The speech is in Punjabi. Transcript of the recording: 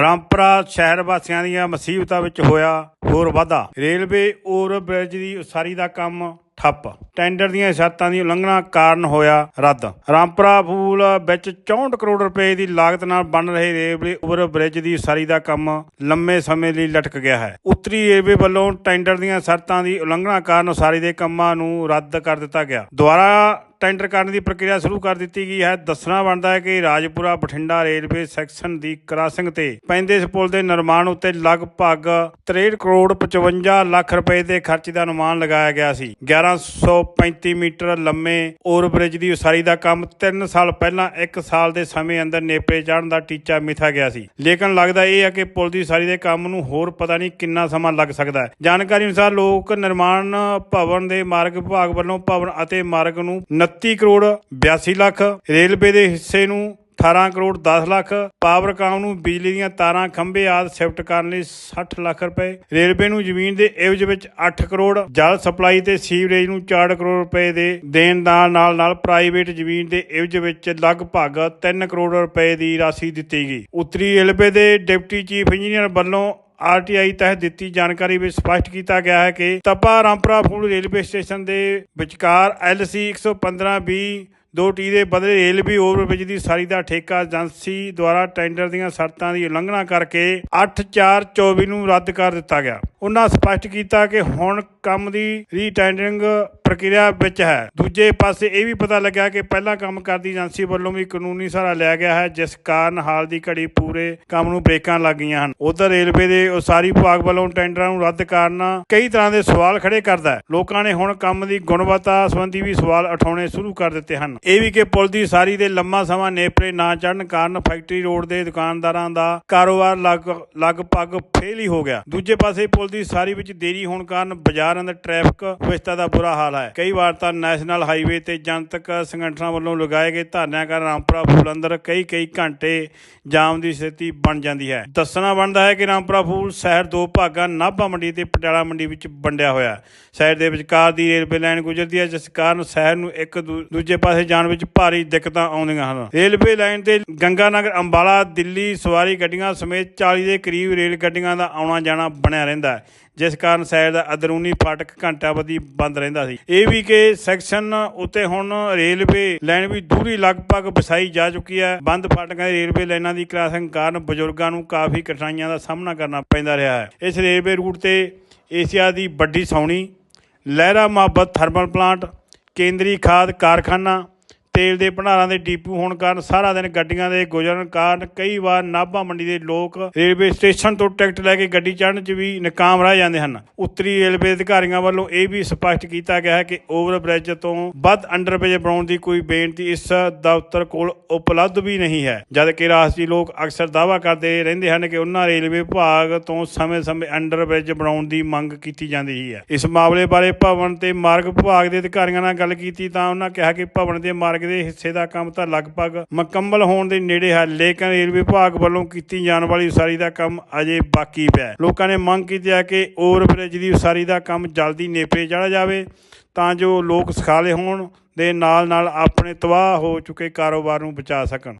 ਰਾਮਪੁਰਾ ਸ਼ਹਿਰ ਵਾਸੀਆਂ ਦੀਆਂ ਮੁਸੀਬਤਾਂ ਵਿੱਚ ਹੋਇਆ ਹੋਰ ਵਾਧਾ। ਰੇਲਵੇ ਓਵਰ ਬ੍ਰਿਜ ਦੀ ਉਸਾਰੀ ਦਾ ਕੰਮ ਠੱਪ। ਟੈਂਡਰ ਦੀਆਂ ਸ਼ਰਤਾਂ ਦੀ ਉਲੰਘਣਾ ਕਾਰਨ ਹੋਇਆ ਰੱਦ। ਰਾਮਪੁਰਾ ਫੂਲ ਵਿੱਚ 64 ਕਰੋੜ ਰੁਪਏ ਦੀ ਲਾਗਤ ਨਾਲ ਬਣ ਰਹੇ ਰੇਲਵੇ ਓਵਰ ਬ੍ਰਿਜ ਦੀ ਉਸਾਰੀ ਦਾ ਕੰਮ ਲੰਮੇ ਸਮੇਂ ਲਈ ਲਟਕ ਗਿਆ ਹੈ। ਉੱਤਰੀ ਰੇਲਵੇ ਵੱਲੋਂ ਟੈਂਡਰ ਦੀਆਂ ਸ਼ਰਤਾਂ ਦੀ ਉਲੰਘਣਾ ਕਾਰਨ ਉਸਾਰੀ ਦੇ ਕੰਮਾਂ ਨੂੰ ਰੱਦ ਕਰ ਦਿੱਤਾ ਗਿਆ। ਦੁਆਰਾ ਟੈਂਡਰ ਕਰਨ ਦੀ ਪ੍ਰਕਿਰਿਆ ਸ਼ੁਰੂ ਕਰ ਦਿੱਤੀ ਗਈ ਹੈ। ਦੱਸਣਾ ਬਣਦਾ ਹੈ ਕਿ ਰਾਜਪੁਰਾ ਬਠਿੰਡਾ ਰੇਲਵੇ ਸੈਕਸ਼ਨ ਦੀ ਕ੍ਰਾਸਿੰਗ ਤੇ ਪੈਂਦੇ ਇਸ ਪੁਲ ਦੇ ਨਿਰਮਾਣ ਉੱਤੇ ਲਗਭਗ 63 ਕਰੋੜ 55 ਲੱਖ ਰੁਪਏ ਦੇ ਖਰਚ ਦਾ ਅਨੁਮਾਨ ਲਗਾਇਆ ਗਿਆ ਸੀ। 1135 ਮੀਟਰ ਲੰਮੇ ਓਵਰਬ੍ਰਿਜ ਦੀ ਉਸਾਰੀ ਦਾ ਕੰਮ 3 ਸਾਲ ਪਹਿਲਾਂ 1 ਸਾਲ ਦੇ ਸਮੇਂ ਅੰਦਰ ਨੇਪਰੇ ਚੜ੍ਹਨ ਦਾ ਟੀਚਾ ਮਿਥਾ ਗਿਆ ਸੀ। ਲੇਕਿਨ ਲੱਗਦਾ ਇਹ ਹੈ ਕਿ ਪੁਲ ਦੀ ਉਸਾਰੀ ਦੇ ਕੰਮ ਨੂੰ ਹੋਰ ਪਤਾ ਨਹੀਂ ਕਿੰਨਾ ਸਮਾਂ ਲੱਗ ਸਕਦਾ ਹੈ। ਜਾਣਕਾਰੀ ਅਨੁਸਾਰ ਲੋਕ ਨਿਰਮਾਣ ਭਵਨ ਦੇ ਮਾਰਗ ਵਿਭਾਗ ਵੱਲੋਂ ਭਵਨ ਅਤੇ ਮਾਰਗ ਨੂੰ 29 ਕਰੋੜ 82 ਲੱਖ ਰੇਲਵੇ ਦੇ ਹਿੱਸੇ ਨੂੰ 18 ਕਰੋੜ 10 ਲੱਖ ਪਾਵਰਕਾਮ ਨੂੰ ਬਿਜਲੀ ਦੀਆਂ ਤਾਰਾਂ ਖੰਭੇ ਆਦਿ ਸ਼ਿਫਟ ਕਰਨ ਲਈ 60 ਲੱਖ ਰੁਪਏ। ਰੇਲਵੇ ਨੂੰ ਜ਼ਮੀਨ ਦੇ ਇਵਜ ਵਿੱਚ 8 ਕਰੋੜ, ਜਲ ਸਪਲਾਈ ਤੇ ਸੀਵਰੇਜ ਨੂੰ 4 ਕਰੋੜ ਰੁਪਏ ਦੇ ਦੇਣ ਦਾ ਨਾਲ ਨਾਲ ਪ੍ਰਾਈਵੇਟ ਜ਼ਮੀਨ ਦੇ ਇਵਜ ਵਿੱਚ ਲਗਭਗ 3 ਕਰੋੜ ਰੁਪਏ ਦੀ ਰਾਸ਼ੀ ਦਿੱਤੀ ਗਈ। ਉੱਤਰੀ ਰੇਲਵੇ ਦੇ ਡਿਪਟੀ ਚੀਫ ਇੰਜੀਨੀਅਰ ਵੱਲੋਂ ਆਰਟੀਆਈ ਤਹਿਤ ਦਿੱਤੀ ਜਾਣਕਾਰੀ ਵਿੱਚ ਸਪਸ਼ਟ ਕੀਤਾ ਗਿਆ ਹੈ ਕਿ ਤਪਾ ਰਾਮਪੁਰਾ ਫੂਲ ਰੇਲਵੇ ਸਟੇਸ਼ਨ ਦੇ ਵਿਚਕਾਰ ਐਲਸੀ 115 ਬੀ ਦੋ ਟੀ ਦੇ ਬਦਲੇ ਰੇਲਵੇ ਓਵਰਬ੍ਰਿਜ ਦੀ ਸਾਰੀ ਦਾ ਠੇਕਾ ਏਜੰਸੀ ਦੁਆਰਾ ਟੈਂਡਰ ਦੀਆਂ ਸ਼ਰਤਾਂ ਦੀ ਉਲੰਘਣਾ ਕਰਕੇ 8/4/24 ਨੂੰ ਰੱਦ ਕਰ ਦਿੱਤਾ ਗਿਆ। ਉਹਨਾਂ ਸਪਸ਼ਟ ਕੀਤਾ ਕਿ ਹੁਣ ਕੰਮ ਦੀ ਰੀਟੈਂਡਰਿੰਗ ਪ੍ਰਕਿਰਿਆ ਵਿੱਚ ਹੈ। ਦੂਜੇ ਪਾਸੇ ਇਹ ਵੀ ਪਤਾ ਲੱਗਾ ਕਿ ਪਹਿਲਾਂ ਕੰਮ ਕਰਦੀ ਏਜੰਸੀ ਵੱਲੋਂ ਵੀ ਕਾਨੂੰਨੀ ਸਹਾਰਾ ਲਿਆ ਗਿਆ ਹੈ, ਜਿਸ ਕਾਰਨ ਹਾਲ ਦੀ ਘੜੀ ਪੂਰੇ ਕੰਮ ਨੂੰ ਬ੍ਰੇਕਾਂ ਲੱਗ ਗਈਆਂ ਹਨ। ਉਧਰ ਰੇਲਵੇ ਦੇ ਉਸਾਰੀ ਵਿਭਾਗ ਵੱਲੋਂ ਟੈਂਡਰਾਂ ਨੂੰ ਰੱਦ ਕਰਨ ਕਈ ਤਰ੍ਹਾਂ ਦੇ ਸਵਾਲ ਖੜੇ ਕਰਦਾ ਹੈ। ਲੋਕਾਂ ਨੇ ਹੁਣ ਕੰਮ ਦੀ ਗੁਣਵੱਤਾ ਸੰਬੰਧੀ ਵੀ ਸਵਾਲ ਉਠਾਉਣੇ ਸ਼ੁਰੂ ਕਰ ਦਿੱਤੇ ਹਨ। ਇਹ ਵੀ ਕਿ ਪੁਲ ਦੀ ਸਾਰੀ ਦੇ ਲੰਮਾ ਸਮਾਂ ਨੇਪਰੇ ਨਾ ਚੜਨ ਕਾਰਨ ਫੈਕਟਰੀ ਰੋਡ ਦੇ ਦੁਕਾਨਦਾਰਾਂ ਦਾ ਕਾਰੋਬਾਰ ਲਗ, ਲਗਭਗ ਫੇਲ ਹੀ ਹੋ ਗਿਆ। ਦੂਜੇ ਪਾਸੇ ਪੁਲ ਦੀ ਸਾਰੀ ਵਿੱਚ ਦੇਰੀ ਹੋਣ ਕਾਰਨ ਬਾਜ਼ਾਰਾਂ ਦਾ ਟ੍ਰੈਫਿਕ ਵਿਵਸਥਾ ਦਾ ਬੁਰਾ ਹਾਲ ਹੈ। ਕਈ ਵਾਰ ਤਾਂ ਨੈਸ਼ਨਲ ਹਾਈਵੇ ਤੇ ਜਨਤਕ ਸੰਗਠਨਾਂ ਵੱਲੋਂ ਲਗਾਏ ਗਏ ਧਰਨਿਆਂ ਕਾਰਨ ਰਾਮਪੁਰਾ, ਫੂਲ ਅੰਦਰ ਕਈ ਕਈ ਘੰਟੇ ਜਾਮ ਦੀ ਸਥਿਤੀ ਬਣ ਜਾਂਦੀ ਹੈ। ਦੱਸਣਾ ਬਣਦਾ ਹੈ ਕਿ ਰਾਮਪੁਰਾ, ਫੂਲ ਸ਼ਹਿਰ ਦੋ ਭਾਗਾਂ, ਨਾਭਾ ਮੰਡੀ ਤੇ ਪਟਿਆਲਾ ਮੰਡੀ ਵਿੱਚ ਵੰਡਿਆ ਹੋਇਆ ਸ਼ਹਿਰ ਦੇ ਵਿਚਕਾਰ ਦੀ ਰੇਲਵੇ ਲਾਈਨ ਗੁਜ਼ਰਦੀ ਹੈ, ਜਿਸ ਕਾਰਨ ਸ਼ਹਿਰ ਨੂੰ ਇੱਕ ਦੂ- ਦੂਜੇ ਪਾਸੇ ਜਾਣ ਵਿੱਚ ਭਾਰੀ ਦਿੱਕਤਾਂ ਆਉਂਦੀਆਂ ਹਨ। ਰੇਲਵੇ ਲਾਈਨ ਤੇ ਗੰਗਾਨਗਰ, ਅੰਬਾਲਾ, ਦਿੱਲੀ, ਸਵਾਰੀ ਗੱਡੀਆਂ ਸਮੇਤ 40 ਦੇ ਕਰੀਬ ਰੇਲ ਗੱਡੀਆਂ ਦਾ ਆਉਣਾ ਜਾਣਾ ਬਣਿਆ ਰਹਿੰਦਾ ਹੈ। ਜਿਸ ਕਾਰਨ ਸ਼ਹਿਰ ਦਾ ਅੰਦਰੂਨੀ ਫਾਟਕ ਘੰਟਾਵਧੀ ਬੰਦ ਰਹਿੰਦਾ ਸੀ। ਇਹ ਵੀ ਕਿ ਸੈਕਸ਼ਨ ਉੱਤੇ ਹੁਣ ਰੇਲਵੇ ਲਾਈਨ ਵੀ ਦੂਰੀ ਲਗਭਗ ਵਸਾਈ ਜਾ ਚੁੱਕੀ ਹੈ। ਬੰਦ ਫਾਟਕਾਂ ਦੀ ਰੇਲਵੇ ਲਾਈਨਾਂ ਦੀ ਕ੍ਰਾਸਿੰਗ ਕਾਰਨ ਬਜ਼ੁਰਗਾਂ ਨੂੰ ਕਾਫੀ ਕਠਿਨਾਈਆਂ ਦਾ ਸਾਹਮਣਾ ਕਰਨਾ ਪੈਂਦਾ ਰਿਹਾ ਹੈ। ਇਸ ਰੇਲਵੇ ਰੂਟ ਤੇ ਏਸ਼ੀਆ ਦੀ ਵੱਡੀ ਸੌਣੀ, ਲਹਿਰਾ ਮੁਹੱਬਤ ਥਰਮਲ ਪਲਾਂਟ, ਕੇਂਦਰੀ ਖਾਦ ਕਾਰਖਾਨਾ ਤੇਲ ਦੇ ਭੰਡਾਰਾਂ ਦੇ ਡੀਪੂ ਹੋਣ ਕਾਰਨ ਸਾਰਾ ਦਿਨ ਗੱਡੀਆਂ ਦੇ ਗੁਜ਼ਰਨ ਕਾਰਨ ਕਈ ਵਾਰ ਨਾਭਾ ਮੰਡੀ ਦੇ ਲੋਕ ਰੇਲਵੇ ਸਟੇਸ਼ਨ ਤੋਂ ਟਿਕਟ ਲੈ ਕੇ ਗੱਡੀ ਚੜ੍ਹਨ 'ਚ ਵੀ ਨਾਕਾਮ ਰਹਿ ਜਾਂਦੇ ਹਨ। ਉੱਤਰੀ ਰੇਲਵੇ ਅਧਿਕਾਰੀਆਂ ਵੱਲੋਂ ਇਹ ਵੀ ਸਪਸ਼ਟ ਕੀਤਾ ਗਿਆ ਹੈ ਕਿ ਓਵਰ ਬ੍ਰਿਜ ਤੋਂ ਵੱਧ ਅੰਡਰਬ੍ਰਿਜ ਬਣਾਉਣ ਦੀ ਕੋਈ ਬੇਨਤੀ ਇਸ ਦਫ਼ਤਰ ਕੋਲ ਉਪਲਬਧ ਵੀ ਨਹੀਂ ਹੈ। ਜਦ ਕਿ ਰਾਸ਼ਟਰੀ ਲੋਕ ਅਕਸਰ ਦਾਅਵਾ ਕਰਦੇ ਰਹਿੰਦੇ ਹਨ ਕਿ ਉਹਨਾਂ ਰੇਲਵੇ ਵਿਭਾਗ ਤੋਂ ਸਮੇਂ-ਸਮੇਂ ਅੰਡਰ ਬ੍ਰਿਜ ਬਣਾਉਣ ਦੀ ਮੰਗ ਕੀਤੀ ਜਾਂਦੀ ਹੈ। ਇਸ ਮਾਮਲੇ ਬਾਰੇ ਭਵਨ ਤੇ ਮਾਰਗ ਵਿਭਾਗ ਦੇ ਅਧਿਕਾਰੀਆਂ ਨਾਲ ਗੱਲ ਕੀਤੀ ਤਾਂ ਉਹਨਾਂ ਕਿਹਾ ਕਿ ਭਵਨ ਦੇ ਮਾਰਗ ਦੇ ਹਿੱਸੇ ਦਾ ਕੰਮ ਤਾਂ ਲਗਭਗ ਮੁਕੰਮਲ ਹੋਣ ਦੇ ਨੇੜੇ ਹੈ, ਲੇਕਿਨ ਰੇਲ ਵਿਭਾਗ ਵੱਲੋਂ ਕੀਤੀ ਜਾਣ ਵਾਲੀ ਉਸਾਰੀ ਦਾ ਕੰਮ ਅਜੇ ਬਾਕੀ ਪਿਆ ਲੋਕਾਂ ਨੇ ਮੰਗ ਕੀਤੀ ਹੈ ਕਿ ਓਵਰਬ੍ਰਿਜ ਦੀ ਉਸਾਰੀ ਦਾ ਕੰਮ ਜਲਦੀ ਨੇਪਰੇ ਚੜ੍ਹ ਜਾਵੇ ਤਾਂ ਜੋ ਲੋਕ ਸੁਖਾਲੇ ਹੋਣ ਦੇ ਨਾਲ ਨਾਲ ਆਪਣੇ ਤਬਾਹ ਹੋ ਚੁੱਕੇ ਕਾਰੋਬਾਰ ਨੂੰ ਬਚਾ ਸਕਣ।